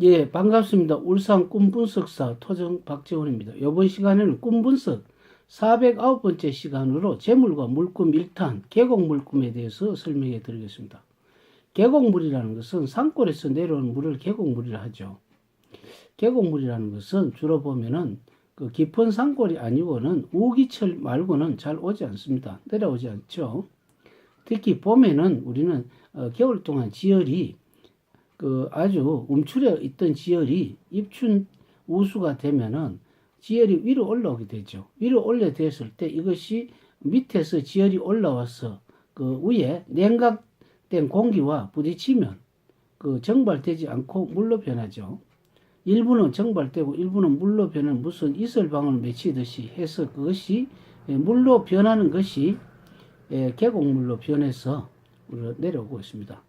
예, 반갑습니다. 울산 꿈분석사 토정 박재훈입니다. 이번 시간에는 꿈분석 409번째 시간으로 재물과 물꿈 1탄 계곡물꿈에 대해서 설명해 드리겠습니다. 계곡물이라는 것은 산골에서 내려오는 물을 계곡물이라 하죠. 계곡물이라는 것은 주로 보면은 그 깊은 산골이 아니고는 우기철 말고는 잘 오지 않습니다. 내려오지 않죠. 특히 봄에는 우리는 어, 겨울 동안 지열이 그 아주 움츠려 있던 지열이 입춘 우수가 되면은 지열이 위로 올라오게 되죠. 위로 올려 됐을 때 이것이 밑에서 지열이 올라와서 그 위에 냉각된 공기와 부딪히면 그 정발되지 않고 물로 변하죠. 일부는 정발되고 일부는 물로 변하는 무슨 이슬방울 맺히듯이 해서 그것이 예, 물로 변하는 것이 예, 계곡물로 변해서 내려오고 있습니다.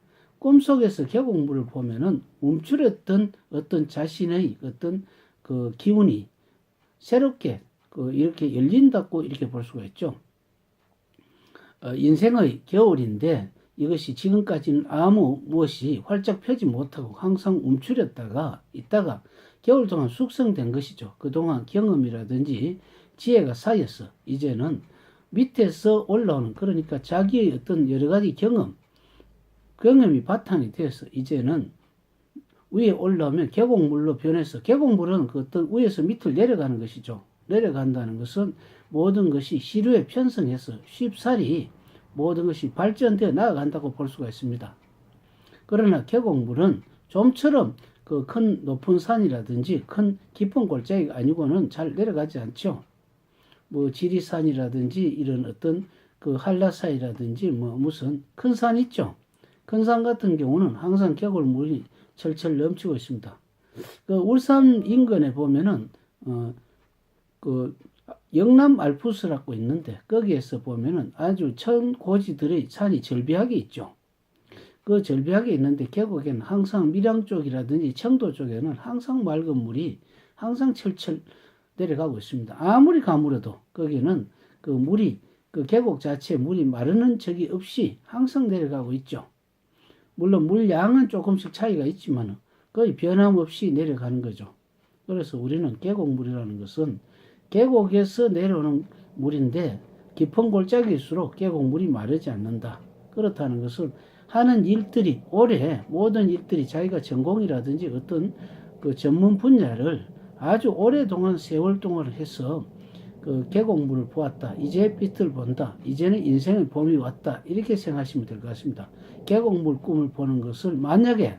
꿈속에서 계곡물을 보면은 움츠렸던 어떤 자신의 어떤 그 기운이 새롭게 그 이렇게 열린다고 이렇게 볼 수가 있죠. 어, 인생의 겨울인데 이것이 지금까지는 아무 무엇이 활짝 펴지 못하고 항상 움츠렸다가 있다가 겨울 동안 숙성된 것이죠. 그동안 경험이라든지 지혜가 쌓여서 이제는 밑에서 올라오는 그러니까 자기의 어떤 여러 가지 경험 경험이 바탕이 돼서 이제는 위에 올라오면 계곡물로 변해서 계곡물은 그 어떤 위에서 밑을 내려가는 것이죠. 내려간다는 것은 모든 것이 시류에 편성해서 쉽사리 모든 것이 발전되어 나아간다고 볼 수가 있습니다. 그러나 계곡물은 좀처럼 그 큰 높은 산이라든지 큰 깊은 골짜기가 아니고는 잘 내려가지 않죠. 뭐 지리산이라든지 이런 어떤 그 한라산이라든지 뭐 무슨 큰 산 있죠. 큰산 같은 경우는 항상 계곡물이 철철 넘치고 있습니다. 그 울산 인근에 보면은 어 그 영남 알프스라고 있는데 거기에서 보면은 아주 천 고지들의 산이 절비하게 있죠. 그 절비하게 있는데 계곡에는 항상 밀양 쪽이라든지 청도 쪽에는 항상 맑은 물이 항상 철철 내려가고 있습니다. 아무리 가물어도 거기는 그 물이 그 계곡 자체에 물이 마르는 적이 없이 항상 내려가고 있죠. 물론 물량은 조금씩 차이가 있지만 거의 변함없이 내려가는 거죠. 그래서 우리는 계곡물이라는 것은 계곡에서 내려오는 물인데 깊은 골짜기일수록 계곡물이 마르지 않는다. 그렇다는 것은 하는 일들이 오래 모든 일들이 자기가 전공이라든지 어떤 그 전문 분야를 아주 오래동안 세월 동안 해서 그 계곡물을 보았다. 이제 햇빛을 본다. 이제는 인생의 봄이 왔다. 이렇게 생각하시면 될 것 같습니다. 계곡물 꿈을 보는 것을 만약에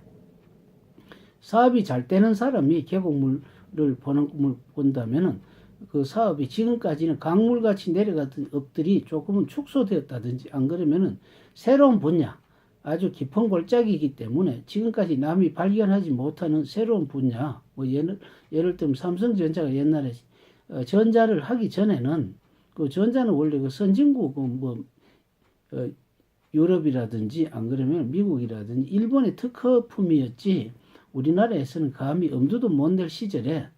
사업이 잘 되는 사람이 계곡물을 보는 꿈을 본다면은 그 사업이 지금까지는 강물같이 내려갔던 업들이 조금은 축소되었다든지 안 그러면은 새로운 분야 아주 깊은 골짜기이기 때문에 지금까지 남이 발견하지 못하는 새로운 분야 뭐 예를 예를 들면 삼성전자가 옛날에 어, 전자를 하기 전에는 그 전자는 원래 그 선진국 뭐 어, 유럽이라든지 안 그러면 미국이라든지 일본의 특허품이었지 우리나라에서는 감히 엄두도 못 낼 시절에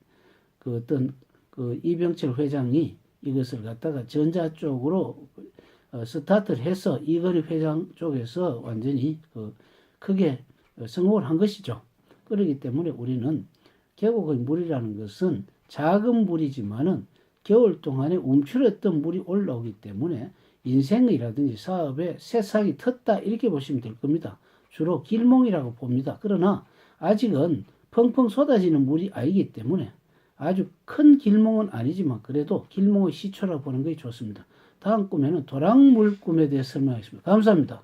그 어떤 그 이병철 회장이 이것을 갖다가 전자 쪽으로 어, 스타트를 해서 이거리 회장 쪽에서 완전히 그 크게 성공을 한 것이죠. 그렇기 때문에 우리는 계곡의 물이라는 것은 작은 물이지만은 겨울 동안에 움츠렸던 물이 올라오기 때문에 인생이라든지 사업에 새싹이 텄다 이렇게 보시면 될 겁니다. 주로 길몽이라고 봅니다. 그러나 아직은 펑펑 쏟아지는 물이 아니기 때문에 아주 큰 길몽은 아니지만 그래도 길몽의 시초라고 보는 것이 좋습니다. 다음 꿈에는 도랑물 꿈에 대해 설명하겠습니다. 감사합니다.